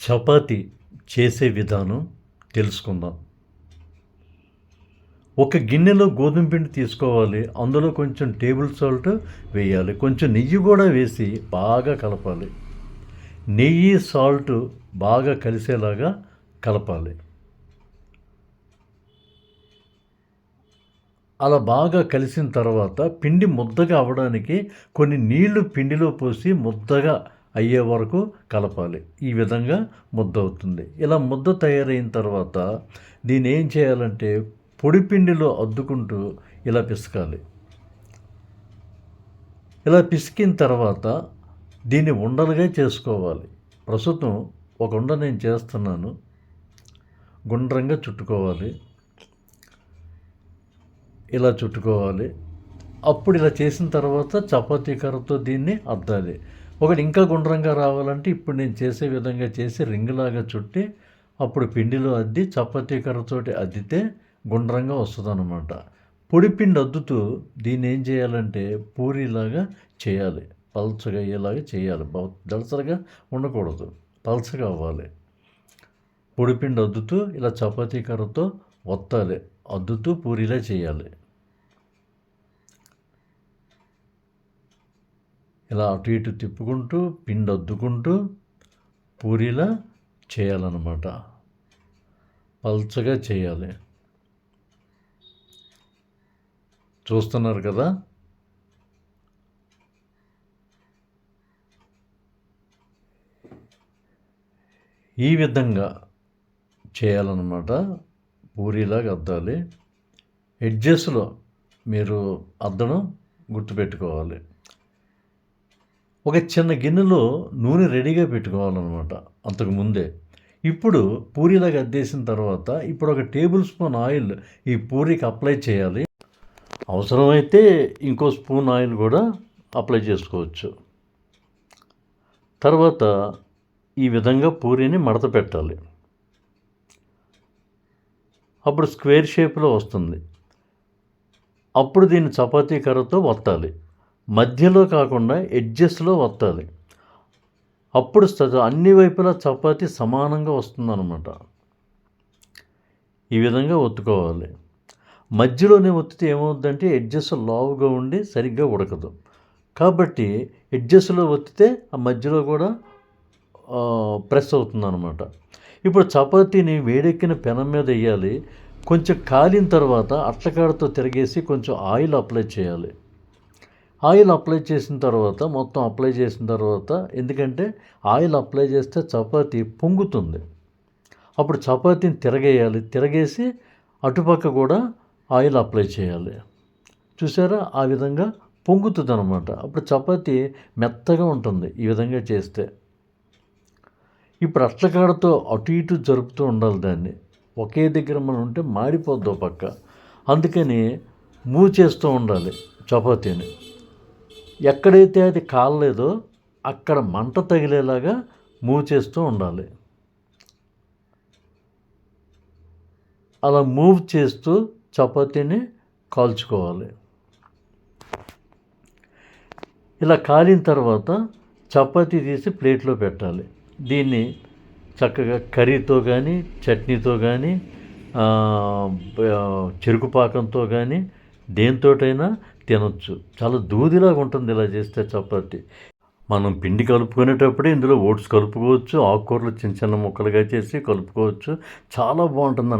చపాతి చేసే విధానం తెలుసుకుందాం. ఒక గిన్నెలో గోధుమ పిండి తీసుకోవాలి. అందులో కొంచెం టేబుల్ సాల్ట్ వేయాలి. కొంచెం నెయ్యి కూడా వేసి బాగా కలపాలి. నెయ్యి సాల్ట్ బాగా కలిసేలాగా కలపాలి. అలా బాగా కలిసిన తర్వాత పిండి ముద్దగా అవ్వడానికి కొన్ని నీళ్ళు పిండిలో పోసి ముద్దగా అయ్యే వరకు కలపాలి. ఈ విధంగా ముద్ద అవుతుంది ఇలా ముద్ద తయారైన తర్వాత దీన్ని ఏం చేయాలంటే పొడి పిండిలో అద్దుకుంటూ ఇలా పిసకాలి. ఇలా పిసికిన తర్వాత దీన్ని ఉండలుగా చేసుకోవాలి. ప్రస్తుతం ఒక ఉండ నేను చేస్తున్నాను. గుండ్రంగా చుట్టుకోవాలి. ఇలా చుట్టుకోవాలి. అప్పుడు ఇలా చేసిన తర్వాత చపాతీ కర్రతో దీన్ని అద్దాలి. ఒకటి ఇంకా గుండ్రంగా రావాలంటే ఇప్పుడు నేను చేసే విధంగా చేసి రింగులాగా చుట్టి అప్పుడు పిండిలో అద్ది చపాతీ కర్రతోటి అద్దితే గుండ్రంగా వస్తుంది అనమాట అద్దుతూ దీన్ని ఏం చేయాలంటే పూరిలాగా చేయాలి. పల్చగా అయ్యేలాగా చేయాలి. దళసరిగా ఉండకూడదు. పల్చగా అవ్వాలి. పొడిపిండి అద్దుతూ ఇలా చపాతీ కర్రతో వత్తాలి. అద్దుతూ పూరిలా చేయాలి. ఇలా అటు ఇటు తిప్పుకుంటూ పిండి అద్దుకుంటూ పూరిలా చేయాలన్నమాట. పల్చగా చేయాలి. చూస్తున్నారు కదా? ఈ విధంగా చేయాలన్నమాట. పూరీలాగా అద్దాలి. ఎడ్జెస్లో మీరు అద్దడం గుర్తుపెట్టుకోవాలి. ఒక చిన్న గిన్నెలో నూనె రెడీగా పెట్టుకోవాలన్నమాట అంతకు ముందే. ఇప్పుడు పూరీలాగా అద్దేసిన తర్వాత ఇప్పుడు ఒక టేబుల్ స్పూన్ ఆయిల్ ఈ పూరీకి అప్లై చేయాలి. అవసరమైతే ఇంకో స్పూన్ ఆయిల్ కూడా అప్లై చేసుకోవచ్చు. తర్వాత ఈ విధంగా పూరీని మడత పెట్టాలి. అప్పుడు స్క్వేర్ షేప్లో వస్తుంది. అప్పుడు దీన్ని చపాతీ కర్రతో వత్తాలి. మధ్యలో కాకుండా ఎడ్జెస్లో వత్తాలి అప్పుడు స- అన్ని వైపులా చపాతి సమానంగా వస్తుందన్నమాట. ఈ విధంగా ఒత్తుకోవాలి. మధ్యలోనే ఒత్తితే ఏమవుద్దంటే ఎడ్జెస్ లావుగా ఉండి సరిగ్గా ఉడకదు. కాబట్టి ఎడ్జెస్లో ఒత్తితే ఆ మధ్యలో కూడా ప్రెస్ అవుతుందన్నమాట. ఇప్పుడు చపాతీని వేడెక్కిన పెనం మీద వేయాలి కొంచెం కాలిన తర్వాత అట్లకాడతో తిరిగేసి కొంచెం ఆయిల్ అప్లై చేయాలి. ఆయిల్ అప్లై చేసిన తర్వాత మొత్తం అప్లై చేసిన తర్వాత ఎందుకంటే ఆయిల్ అప్లై చేస్తే చపాతి పొంగుతుంది. అప్పుడు చపాతీని తిరగేయాలి. తిరగేసి అటుపక్క కూడా ఆయిల్ అప్లై చేయాలి. చూసారా? ఆ విధంగా పొంగుతుంది అనమాట అప్పుడు చపాతి మెత్తగా ఉంటుంది ఈ విధంగా చేస్తే. ఇప్పుడు అట్లకాడతో అటు ఇటు జరుపుతూ ఉండాలి దాన్ని. ఒకే దగ్గర మనం ఉంటే మాడిపోద్దో పక్క. అందుకని మూవ్ చేస్తూ ఉండాలి చపాతీని. ఎక్కడైతే అది కాలలేదో అక్కడ మంట తగిలేలాగా మూవ్ చేస్తూ ఉండాలి. అలా మూవ్ చేస్తూ చపాతీని కాల్చుకోవాలి. ఇలా కాలిన తర్వాత చపాతీ తీసి ప్లేట్లో పెట్టాలి. దీన్ని చక్కగా కర్రీతో కానీ చట్నీతో కానీ చెరుకు పాకంతో కానీ దేంతోటైనా తినొచ్చు. చాలా దూదిలాగా ఉంటుంది ఇలా చేస్తే చపాతి. మనం పిండి కలుపుకునేటప్పుడే ఇందులో ఓట్స్ కలుపుకోవచ్చు ఆకుకూరలు చిన్న చిన్న ముక్కలుగా చేసి కలుపుకోవచ్చు. చాలా బాగుంటుంది